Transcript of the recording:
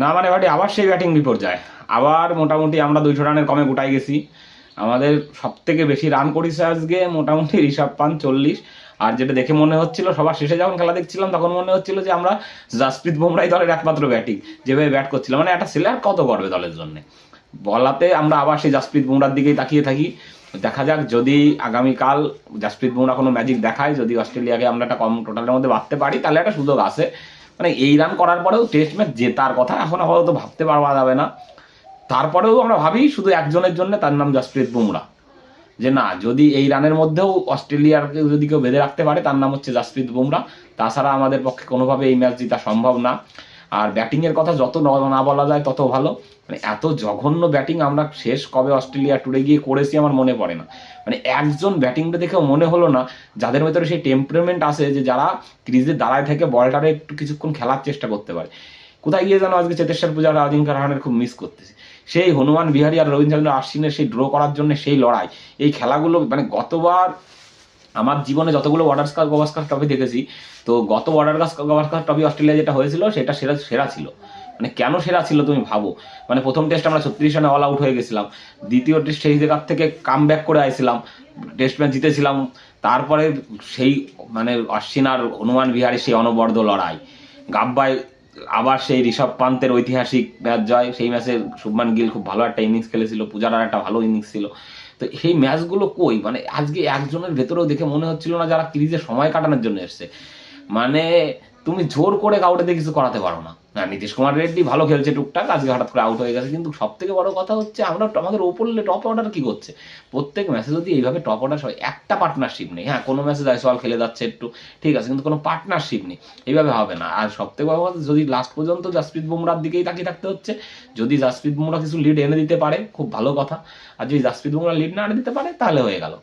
না মানে বাড়ি আবার সেই ব্যাটিং বিপর্যয়। আবার মোটামুটি আমরা দুইশো রানের কমে গোটাই গেছি। আমাদের সব থেকে বেশি রান করেছে আজকে মোটামুটি ঋষভ পান চল্লিশ। আর যেটা দেখে মনে হচ্ছিল, সবার শেষে যখন খেলা দেখছিলাম, তখন মনে হচ্ছিল যে আমরা জাসপ্রীত বুমরাই দলের একমাত্র ব্যাটিং যেভাবে ব্যাট করছিলাম। মানে একটা সিলার কত করবে দলের জন্য? বলাতে আমরা আবার সেই জাসপ্রীত বুমরার দিকেই তাকিয়ে থাকি। দেখা যাক, যদি আগামীকাল জাসপ্রীত বুমরা কোনো ম্যাজিক দেখায়, যদি অস্ট্রেলিয়াকে আমরা একটা কম টোটালের মধ্যে বাঁধতে পারি, তাহলে একটা সুযোগ আছে। মানে এই রান করার পরেও টেস্ট ম্যাচ জেতার কথা এখন আপাতত ভাবতে পারবা যাবে না। তারপরেও আমরা ভাবি শুধু একজনের জন্য তার নাম জাসপ্রীত বুমরা। যে না, যদি এই রানের মধ্যেও অস্ট্রেলিয়ারকে যদি কেউ বেঁধে রাখতে পারে, তার নাম হচ্ছে জাসপ্রীত বুমরা। তাছাড়া আমাদের পক্ষে কোনোভাবে এই ম্যাচ জিতা সম্ভব না। আর ব্যাটিংয়ের কথা যত ন- বলা যায় তত ভালো। মানে এত জঘন্য ব্যাটিং আমরা শেষ কবে অস্ট্রেলিয়া টুরে গিয়ে করেছি আমার মনে পড়ে না। মানে একজন ব্যাটিংটা দেখেও মনে হলো না, যাদের ভেতরে সেই টেম্পারমেন্ট আছে যে যারা ক্রিজে দাঁড়ায় থেকে বলটারে একটু কিছুক্ষণ খেলার চেষ্টা করতে পারে। কোথায় গিয়ে যেন আজকে চেতেশ্বর পূজার আজিঙ্কা রাহানের খুব মিস করতেছি। সেই হনুমান বিহারী আর রবীন্দ্রনাথ আশ্বিনের সেই ড্র করার জন্য সেই লড়াই। এই খেলাগুলো মানে গতবার আমার জীবনে যতগুলো ওয়াটার স্কার গভাস্কার ট্রফি দেখেছি, তো গত ওয়াটার গভাস্কার ট্রফি অস্ট্রেলিয়া যেটা হয়েছিল, সেটা সেরা সেরা ছিল। মানে কেন সেরা ছিল তুমি ভাবো? মানে প্রথম টেস্ট আমরা ছত্রিশ রানে অল আউট হয়ে গেছিলাম। দ্বিতীয় টেস্ট সেই জায়গার থেকে কাম ব্যাক করে আইছিলাম। টেস্ট ম্যাচ জিতেছিলাম। তারপরে সেই মানে অশ্বিন আর হনুমান বিহারী সেই অনবদ্য লড়াই। গাব্বায় আবার সেই ঋষভ পান্তের ঐতিহাসিক ম্যাচ জয়, সেই ম্যাচে শুভমান গিল খুব ভালো একটা ইনিংস খেলেছিল, পূজারার একটা ভালো ইনিংস ছিল। তো সেই ম্যাচগুলো কই? মানে আজকে একজনের ভেতরেও দেখে মনে হচ্ছিল না যারা ক্রিজে সময় কাটানোর জন্য এসছে। মানে তুমি জোর করে কাউকে দিয়ে কিছু করাতে পারো না। না, নীতিশ কুমার রেড্ডি ভালো খেলছে টুকটাক, আজকে হঠাৎ করে আউট হয়ে গেছে। কিন্তু সব থেকে বড় কথা হচ্ছে, আমরা আমাদের ওপরলে টপ অর্ডার কি করছে? প্রত্যেক ম্যাচে যদি এইভাবে টপ অর্ডার হয়, একটা পার্টনারশিপ নেই। হ্যাঁ কোনো ম্যাচে জয়সওয়াল খেলে যাচ্ছে একটু, ঠিক আছে, কিন্তু কোনো পার্টনারশিপ নেই। এইভাবে হবে না। আর সব থেকে বড় কথা, যদি লাস্ট পর্যন্ত জাসপ্রীত বুমরার দিকেই তাকিয়ে থাকতে হচ্ছে, যদি জাসপ্রীত বুমরা কিছু লিড এনে দিতে পারে, খুব ভালো কথা। আর যদি জাসপ্রীত বুমরা লিড না এনে দিতে পারে, তাহলে হয়ে গেল।